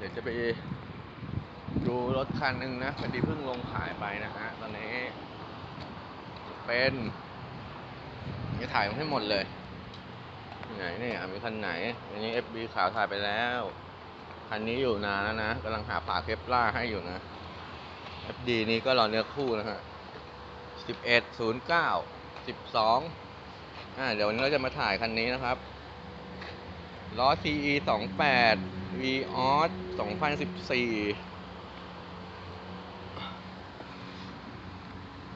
เดี๋ยวจะไปดูรถคันหนึ่งนะพอดีเพิ่งลงขายไปนะฮะตอนนี้ เป็นจะถ่ายให้หมดเลย ไหนเนี่ยมีคันไหน อันนี้ FB ขาวถ่ายไปแล้ว คันนี้อยู่นานแล้วนะกำลังหาฝาเคปล่าให้อยู่นะ FD นี้ก็รอเนื้อคู่นะฮะสิบเอ็ดศูนย์เก้าสิบสองอ่าเดี๋ยววันนี้เราจะมาถ่ายคันนี้นะครับล้อ CE 28 Vios 2014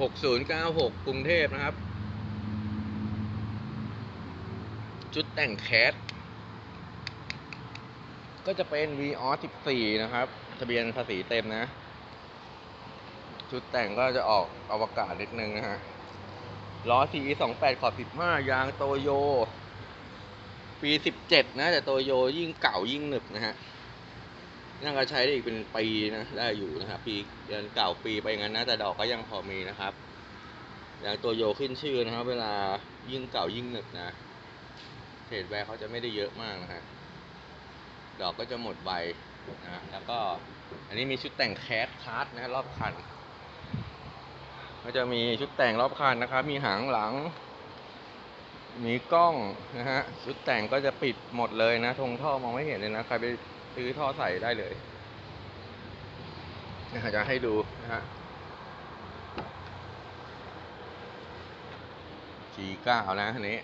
6096กศูนย์เก้าหกกรุงเทพนะครับชุดแต่งแคสก็จะเป็น Vios 14 นะครับ ทะเบียนภาษีเต็มนะ ชุดแต่งก็จะออกอวกาศนิดนึงนะฮะ ล้อ CE 28ขอบ15 ยางโตโย ปี17นะ แต่โตโยยิ่งเก่ายิ่งหนึบนะฮะน่าจะใช้ได้อีกเป็นปีนะได้อยู่นะครับปีเดือนเก่าปีไปงั้นนะแต่ดอกก็ยังพอมีนะครับอย่างโตโยขึ้นชื่อนะครับ เวลายิ่งเก่ายิ่งหนึบนะเทรดแวร์เขาจะไม่ได้เยอะมากนะฮะดอกก็จะหมดใบนะแล้วก็อันนี้มีชุดแต่งแคสคาร์ดนะรอบคัน ก็จะมีชุดแต่งรอบคันนะครับ มีหางหลัง มีกล้องนะฮะชุดแต่งก็จะปิดหมดเลยนะธงท่อมองไม่เห็นเลยนะ ใครไปซื้อท่อใส่ได้เลยนะจะให้ดูนะฮะ G9 นะอันนี้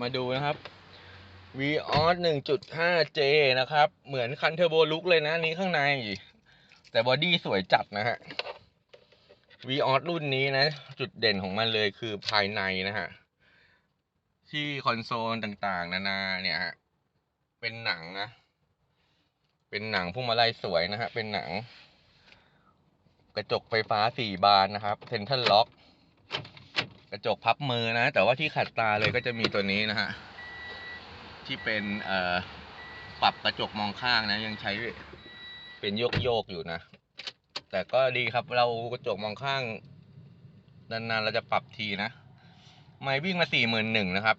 มาดูนะครับ Vios 1.5J นะครับ เหมือนคันเทอร์โบลุกเลยนะนนี้ข้างใน แต่บอดี้สวยจัดนะฮะ Vios รุ่นนี้นะ จุดเด่นของมันเลยคือภายในนะฮะ ที่คอนโซลต่างๆ นานาเนี่ยฮะ เป็นหนังนะ เป็นหนังพวงมาลัยสวยนะฮะ เป็นหนัง กระจกไฟฟ้าสี่บานนะครับเซนทรัลล็อก กระจกพับมือนะ แต่ว่าที่ขัดตาเลยก็จะมีตัวนี้นะฮะ ที่เป็นเอ่อปรับกระจกมองข้างนะ ยังใช้เป็นโยกโยกๆอยู่นะ แต่ก็ดีครับเรากระจกมองข้างนานๆเราจะปรับทีนะ ไม่วิ่งมาสี่หมื่นหนึ่งนะครับ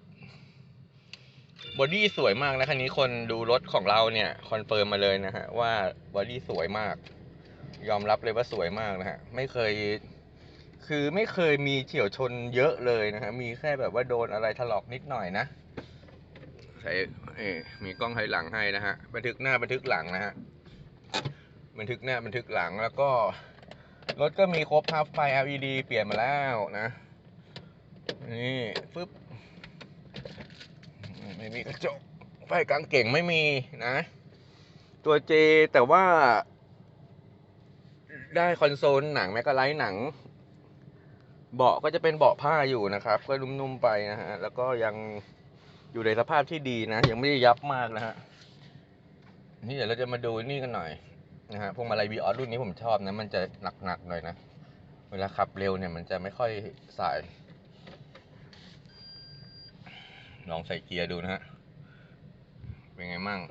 บอดี้สวยมากนะคันนี้คนดูรถของเราเนี่ยคอนเฟิร์มมาเลยนะฮะว่าบอดี้สวยมาก ยอมรับเลยว่าสวยมากนะฮะไม่เคย คือไม่เคยมีเฉียวชนเยอะเลยนะฮะมีแค่แบบว่าโดนอะไรถลอกนิดหน่อยนะใส่เอ่มีกล้องถอยหลังให้นะฮะบันทึกหน้าบันทึกหลังนะฮะ บันทึกหน้าบันทึกหลังแล้วก็รถก็มีครบครับไฟ LED เปลี่ยนมาแล้วนะ นี่ฟึบไม่มีกระจกไฟกลางเก่งไม่มีนะ ตัวเจแต่ว่า ได้คอนโซลหนังแมกกาไลท์หนัง เบาะก็จะเป็นเบาะผ้าอยู่นะครับ ก็นุ่มๆไปนะฮะ แล้วก็ยังอยู่ในสภาพที่ดีนะ ยังไม่ได้ยับมากนะฮะนี่เดี๋ยวเราจะมาดูนี่กันหน่อย นะฮะพวงมาลัยวีออสรุ่นนี้ผมชอบนะ มันจะหนักๆหน่อยนะ เวลาขับเร็วเนี่ยมันจะไม่ค่อยสาย ลองใส่เกียร์ดูนะฮะ เป็นไงมั่ง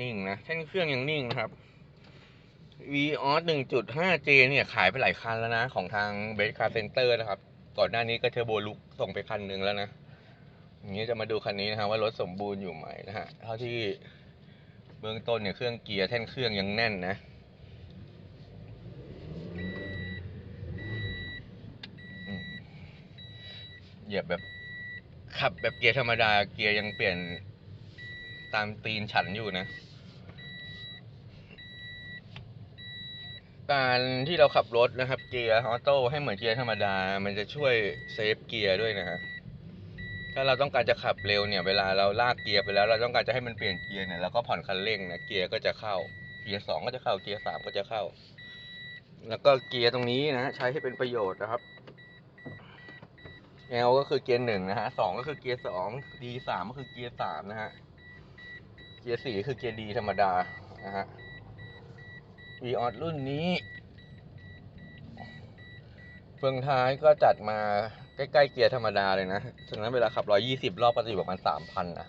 นิ่งนะแท่นเครื่องยังนิ่งนะครับ Vios 1.5J เจเนี่ยขายไปหลายคันแล้วนะ ของทาง b e s t Car Center นะครับ ก่อนหน้านี้ก็เทอร์โบลุกส่งไปคันหนึ่งแล้วนะอย่างนี้จะมาดูคันนี้นะฮะว่ารถสมบูรณ์อยู่ไหมนะฮะเท่าที่ เบื้องต้นเนี่ยเครื่องเกียร์แท่นเครื่องยังแน่นนะเหยียบแบบขับแบบเกียร์ธรรมดาเกียร์ยังเปลี่ยนตามตีนฉันอยู่นะ การที่เราขับรถนะครับ เกียร์ออโต้ให้เหมือนเกียร์ธรรมดา มันจะช่วยเซฟเกียร์ด้วยนะฮะ ถ้าเราต้องการจะขับเร็วเนี่ยเวลาเราลากเกียร์ไปแล้ว เราต้องการจะให้มันเปลี่ยนเกียร์เนี่ยเราก็ผ่อนคันเร่งนะเกียร์ก็จะเข้า เกียร์สองก็จะเข้าเกียร์สามก็จะเข้า แล้วก็เกียร์ตรงนี้นะใช้ให้เป็นประโยชน์นะครับ L ก็คือเกียร์หนึ่งนะฮะสองก็คือเกียร์สอง D สามก็คือเกียร์สามนะฮะเกียร์สี่คือเกียร์ D ธรรมดานะฮะวีออดรุ่นนี้ เฟืองท้ายก็จัดมาใกล้ๆเกียร์ธรรมดาเลยนะฉะนั้นเวลาขับ 120 รอบก็จะอยู่ประมาณ3,000นะ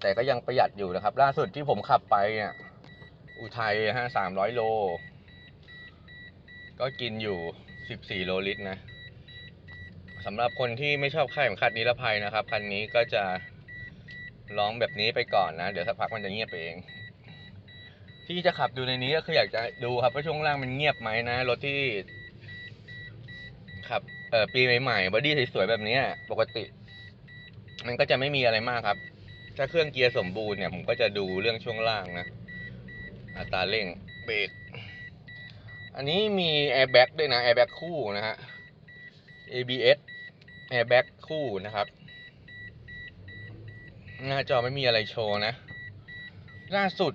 แต่ก็ยังประหยัดอยู่นะครับ ล่าสุดที่ผมขับไปเนี่ยอุทัยฮะ300 โล ก็กินอยู่ 14 โลลิตรนะสำหรับคนที่ไม่ชอบค่ายของคันนิรภัยนะครับ คันนี้ก็จะลองแบบนี้ไปก่อนนะ เดี๋ยวสักพักมันจะเงียบเอง ที่จะขับดูในนี้ก็คืออยากจะดูครับว่าช่วงล่างมันเงียบไหมนะ รถที่ขับ เอ่อปีใหม่ๆบอดี้สวยๆแบบนี้ปกติ มันก็จะไม่มีอะไรมากครับ ถ้าเครื่องเกียร์สมบูรณ์เนี่ยผมก็จะดูเรื่องช่วงล่างนะอัตราเร่งเบรกอันนี้มีแอร์แบ็กด้วยนะแอร์แบ็กคู่นะฮะ ABS แอร์แบ็กคู่นะครับ หน้าจอไม่มีอะไรโชว์นะล่าสุด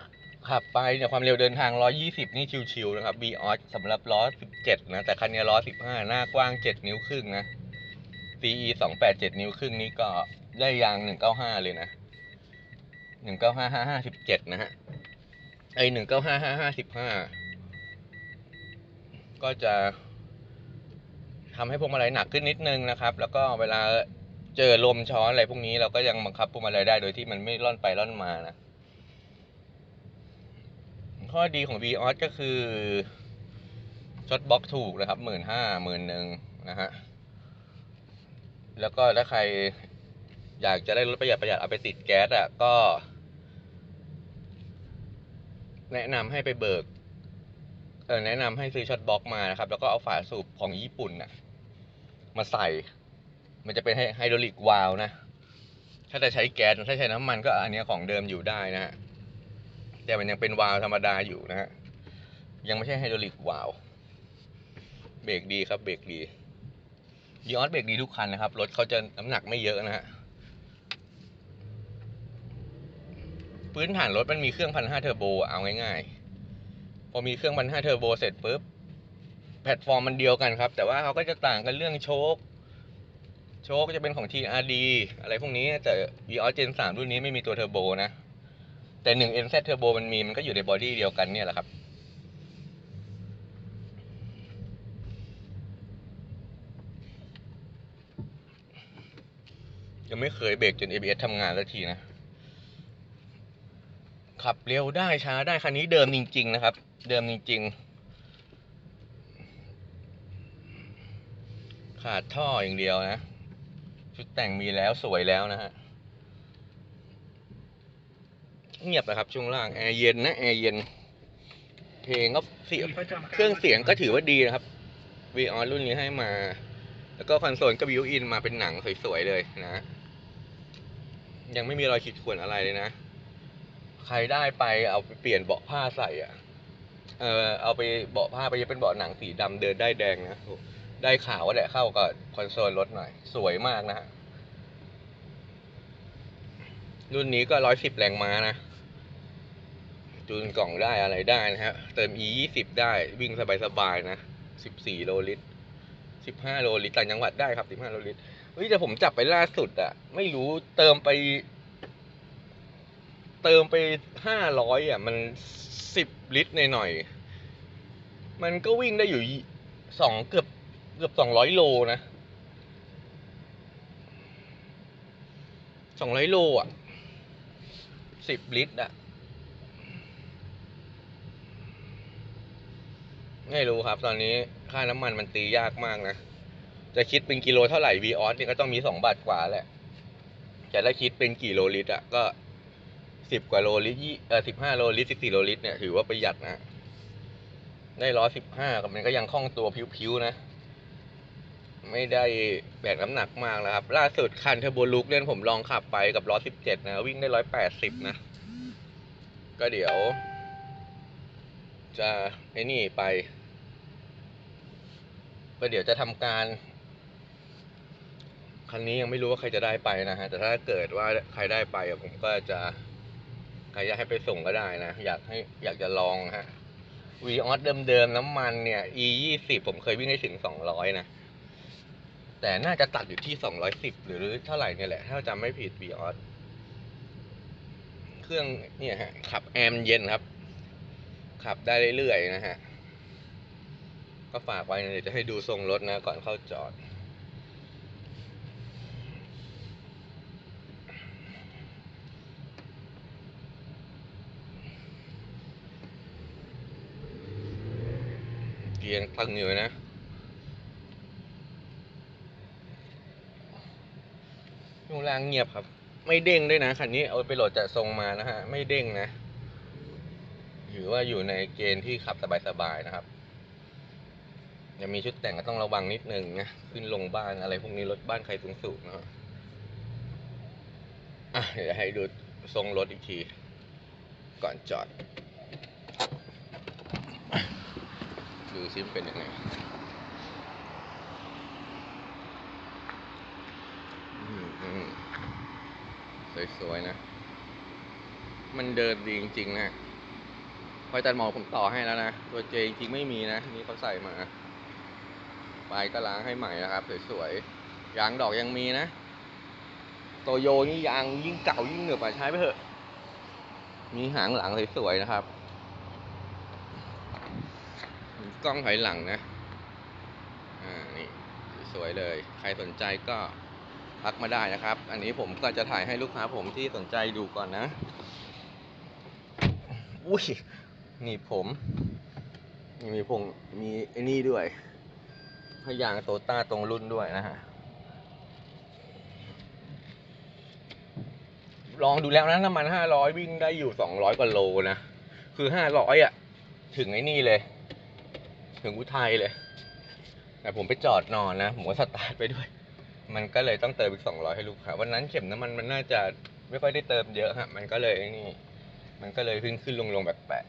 ขับไปเนี่ยความเร็วเดินทาง 120 นี่ชิวๆนะครับ v ออสำหรับล้อ 17 นะ แต่คันนี้ล้อ 15 หน้ากว้าง 7 นิ้วครึ่งนะ CE 287 นิ้วครึ่งนี้ก็ได้ยาง 195 เลยนะ 195 557 นะฮะ ไอ195 555 ก็จะทำให้พวงมาลัยหนักขึ้นนิดนึงนะครับ แล้วก็เวลาเจอลมช้อนอะไรพวกนี้เราก็ยังบังคับพวงมาลัยได้โดยที่มันไม่ล่อนไปล่อนมานะ ข้อดีของ v ีออก็คือช็อตบล็อกถูกนะครับหมื่นห้าหมื่นหนึ่งนะฮะ แล้วก็ถ้าใครอยากจะได้รถประหยัดประหยัดเอาไปติดแก๊สอะก็ แนะนำให้ไปเบิกเออแนะนำให้ซื้อช็อตบล็อกมานะครับ แล้วก็เอาฝาสูบของญี่ปุ่นน่ะมาใส่ มันจะเป็นไฮดรอลิกวาลวนะ ถ้าจะใช้แก๊สถ้าใช้น้ำมันก็อันนี้ของเดิมอยู่ได้นะฮะ แต่มันยังเป็นวาล์วธรรมดาอยู่นะฮะ ยังไม่ใช่ไฮดรอลิกวาล์วเบรกดีครับเบรกดียอสเบรกดีทุกคันนะครับ รถเขาจะน้ำหนักไม่เยอะนะฮะ พื้นฐานรถมันมีเครื่องพันห้าเทอร์โบเอาง่ายๆ พอมีเครื่องพันห้าเทอร์โบเสร็จปุ๊บ แพลตฟอร์มมันเดียวกันครับ แต่ว่าเขาก็จะต่างกันเรื่องโชคโชคจะเป็นของ TRD อะไรพวกนี้แต่ v ีออสเจนสามรุ่นนี้ไม่มีตัวเทอร์โบนะ แต่หนึ่ง NZ Turbo มันมีมันก็อยู่ในบอดี้เดียวกันเนี่ยแหละครับ ยังไม่เคยเบรกจน ABS ทำงานสักทีนะ ขับเร็วได้ช้าได้คันนี้เดิมจริง ๆ นะครับ เดิมจริง ๆ ขาดท่ออย่างเดียวนะ ชุดแต่งมีแล้วสวยแล้วนะฮะ เงียบนะครับช่วงล่างแอร์เย็นนะแอร์เย็น เพลงก็เสียงเครื่องเสียงก็ถือว่าดีนะครับ v ีออรุ่นนี้ให้มา แล้วก็คอนโซลก็บิวอินมาเป็นหนังสวยๆเลยนะ ยังไม่มีรอยขีดข่วนอะไรเลยนะ ใครได้ไปเอาไปเปลี่ยนเบาะผ้าใส่อะ เออเอาไปเบาะผ้าไปเป็นเบาะหนังสีดำเดินได้แดงนะได้ขาวแหละเข้ากับคอนโซลรถหน่อย สวยมากนะฮะรุ่นนี้ก็ร้อยสิบแรงม้านะ จูนกล่องได้อะไรได้นะฮะ เติม e ยี่สิบได้วิ่งสบายๆนะสิบสี่โลลิตรสิบห้าโลลิตรต่างจังหวัดได้ครับสิบห้าโลลิตรเฮ้ยแต่ผมจับไปล่าสุดอะไม่รู้เติมไป เติมไปห้าร้อยอะมันสิบลิตรหน่อยๆมันก็วิ่งได้อยู่สองเกือบเกือบสองร้อยโลนะสองร้อยโลอะสิบลิตรอะ ไม่รู้ครับ ตอนนี้ค่าน้ำมันมันตียากมากนะ จะคิดเป็นกิโลเท่าไหร่ v ีออสนี่ก็ต้องมีสองบาทกว่าแหละจะได้คิดเป็นกี่โลลิตรอะก็สิบกว่าโลลิตรยี่เออสิบห้าโลลิตรสิบสี่โลลิตรเนี่ยถือว่าประหยัดนะ ได้ร้อยสิบห้ากับมันก็ยังคล่องตัวผิวๆนะ ไม่ได้แบกน้ำหนักมากแล้วครับ ล่าสุดคันเทอร์โบลุกเนี่ยผมลองขับไปกับร้อยสิบเจ็ดนะ วิ่งได้ร้อยแปดสิบนะ ก็เดี๋ยว จะไอ้นี่ไป ก็เดี๋ยวจะทำการคันนี้ยังไม่รู้ว่าใครจะได้ไปนะฮะแต่ถ้าเกิดว่าใครได้ไปผมก็จะใครอยากให้ไปส่งก็ได้นะ อยากให้อยากจะลองฮะวีออสเดิมๆน้ำมันเนี่ย e ยี่สิบผมเคยวิ่งได้ถึงสองร้อยนะ แต่น่าจะตัดอยู่ที่สองร้อยสิบหรือเท่าไหร่เนี่ยแหละ ถ้าจำไม่ผิดวีออสเครื่องเนี่ยฮะ ขับแอมเย็นครับ ขับได้เรื่อยๆนะฮะ ก็ฝากไว้นะเดี๋ยวจะให้ดูทรงรถนะก่อนเข้าจอด เกียร์ตั้งอยู่นะช่วงล่างเงียบครับ ไม่เด้งด้วยนะคันนี้เอาไปโหลดจากทรงมานะฮะ ไม่เด้งนะถือว่าอยู่ในเกณฑ์ที่ขับสบายๆนะครับ ยังมีชุดแต่งก็ต้องระวังนิดนึงนะ ขึ้นลงบ้านอะไรพวกนี้รถบ้านใครสูงๆนะอะเดี๋ยวให้ดูทรงรถอีกที ก่อนจอด ดูซิมเป็นยังไงอืมสวยๆนะ มันเดินดีจริงๆนะพอยตัดหมอกผมต่อให้แล้วนะ ตัวเจจริงๆไม่มีนะ นี่เขาใส่มา ปก็ล้างให้ใหม่นะครับ สวยๆ ยางดอกยังมีนะ โตโยนี่ยางยิ่งเก่ายิ่งเหนือบอะใช้ไปเถอะ มีหางหลังสวยๆนะครับ กล้องถอยหลังนะ อ่า นี่สวยเลย ใครสนใจก็ทักมาได้นะครับ อันนี้ผมก็จะถ่ายให้ลูกค้าผมที่สนใจดูก่อนนะ อุ้ย นี่ผม มีผงมีไอ้นี่ด้วย พยางโตต้าตรงรุ่นด้วยนะฮะ ลองดูแล้วนะน้ำมันห้าร้อยวิ่งได้อยู่สองร้อยกว่าโลนะ คือห้าร้อยอะ ถึงไอ้นี่เลย ถึงอุทัยเลย แต่ผมไปจอดนอนนะ ผมก็สตาร์ทไปด้วย มันก็เลยต้องเติมอีกสองร้อยให้ลูกค้าวันนั้นเข็มน้ำมันมันน่าจะไม่ค่อยได้เติมเยอะฮะ มันก็เลยไอ้นี่ มันก็เลยขึ้นขึ้นลงลงแปลก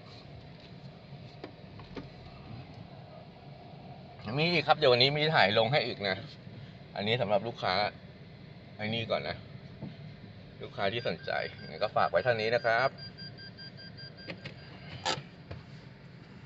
มีครับ เดี๋ยววันนี้มีถ่ายลงให้อีกนะ อันนี้สำหรับลูกค้าไอ้นี่ก่อนนะ ลูกค้าที่สนใจก็ฝากไว้เท่านี้นะครับ